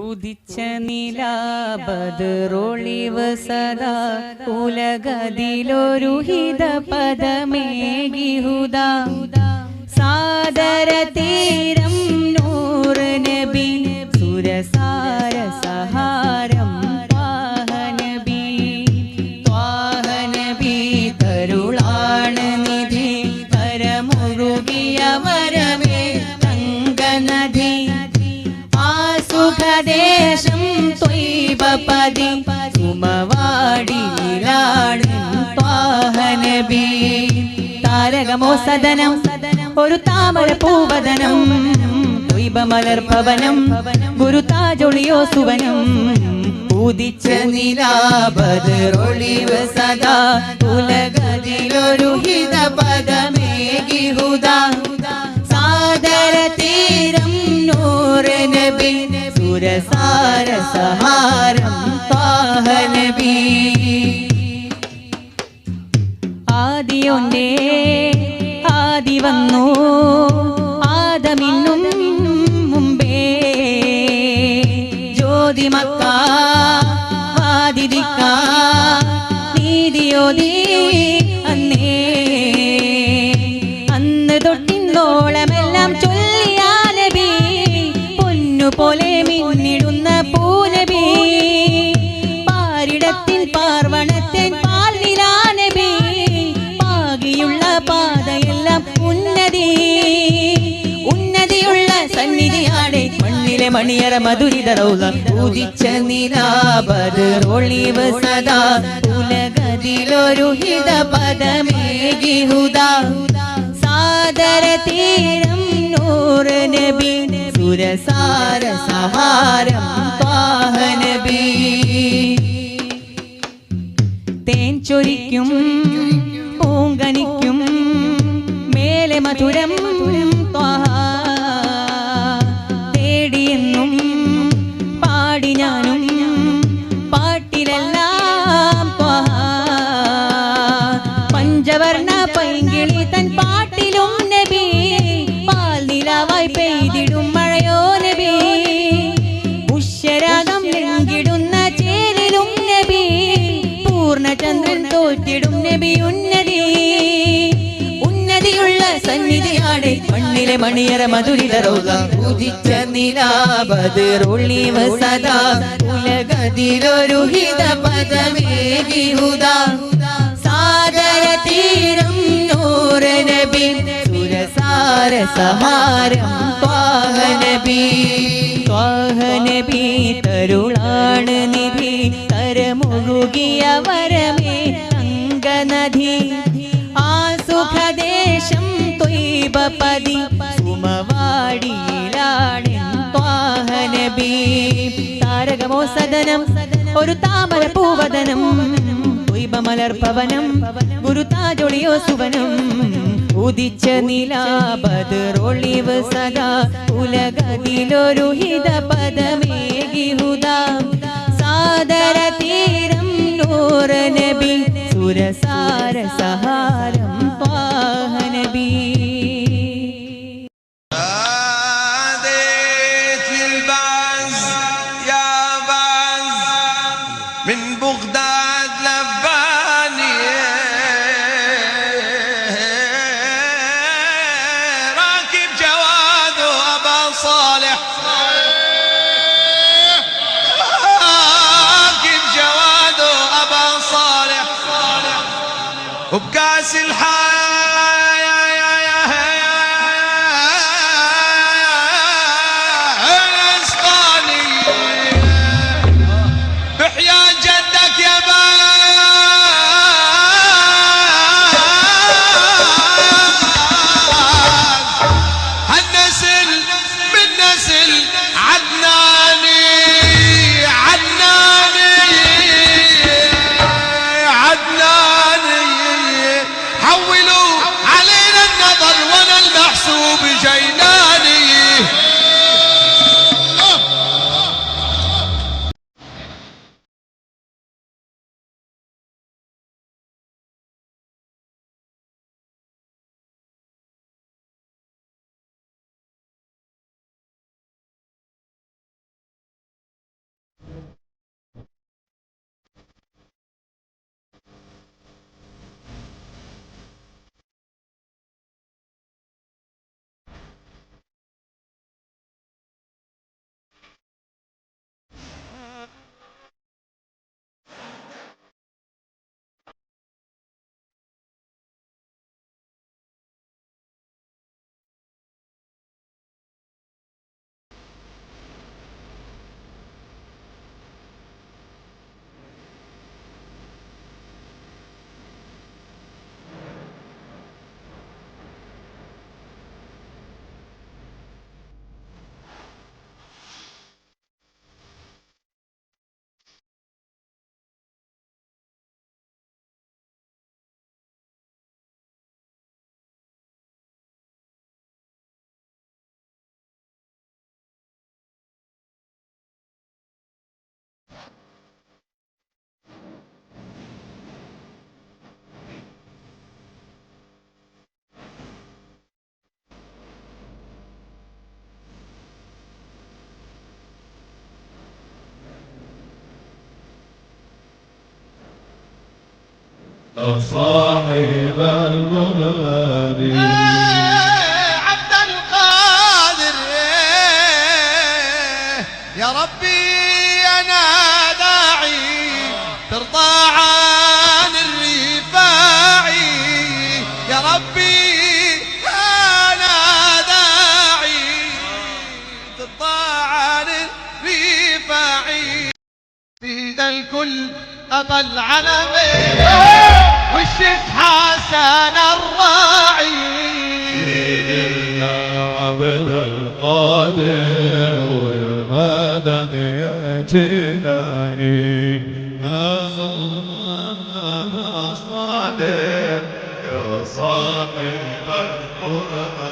ഉദിച്ച നിലാബദറൊളിവ് സദാ ഉലകതിലൊരു ഹിത പദമേകിഹുദ സാദര തീരം സുഖദേശം തൊയ്ബപതി ഉമവാടിയിലാണ് പാഹനബി. താരകമോ സദനം ഒരു താമര പൂവദനം. തൊയ്ബമലർ ഭവനം ഗുരു താജൊളിയോ സുവനം. ഉദിച്ച നിലാബദറൊളിവ് സദാ. ഉലകതിലൊരു ഹിത പദമേകിഹുദാ സാദര തീരം നൂറ് നബി സുരസാര സഹാരം താഹ നബി. ആദിയൊന്നേ ആദി വന്നു ആദമിന്നും മുമ്പേ. ജ്യോതിമക്ക വാദിദിക്ക നീതിയോതി പാരിടത്തിൻ മണിയറ മധുരിത ഉദിച്ച നിലാബദറൊളിവ് സദാ ഉലകതിലൊരു ഹിത പദമേകിഹുദാ സാദര തീരം നൂറ് നബി സുരസാര സഹാരം പാഹനബി നബി. തേൻ ചൊരിക്കും പെയ്തിടും മഴയോ നബി പുഷ്യരാഗം ലംഘിടുന്ന ചേലിലും നബി. പൂർണചന്ദ്രൻ തോറ്റിടും നബി ഉന്നതി. ഉന്നതിയുള്ള സന്നിധിയാണ് മണ്ണിലെ മണിയറ മധുരിത റൗള ഉദിച്ച നിലാബദറൊളിവ് സദാ. ഉലകതിലൊരു ഹിത പദമേകിഹുദാ സാദര തീരം നൂറ നബി സുരസാര സഹാരം ത്വാഹ നബി ത്വാഹ നബി തരുളാണ് നിധി. തരമുഴുകിയ വരമേ അംഗനധി. ആ സുഖദേശം ത്വൈബപതി സുമവാടിയിലാണ് ത്വാഹ നബി താരകമോ സദനം ഒരു താമര പൂവദനം ദ്വൈപമലർ പവനം ഗുരു താജൊളിയോ സുവനം ഉദിച്ച നിലാബദറൊളിവ് സദാ ഉലകതിലൊരു ഹിത പദമേകിഹുദാ സാദര തീരം നൂറ നബി സുരസാര സഹാരം ത്വാഹ നബി ناديت للبعز يا بعز من بغداد الحال صاحب الغربان عبد القادر. يا ربي أنا داعي ترضى عن الرفاعي يا ربي أنا داعي ترضى عن الرفاعي في الكل أطل علمي والشيخ حسن الراعي. عبد القادر والمدد يأتيناني صادق يا صاحب القرآن.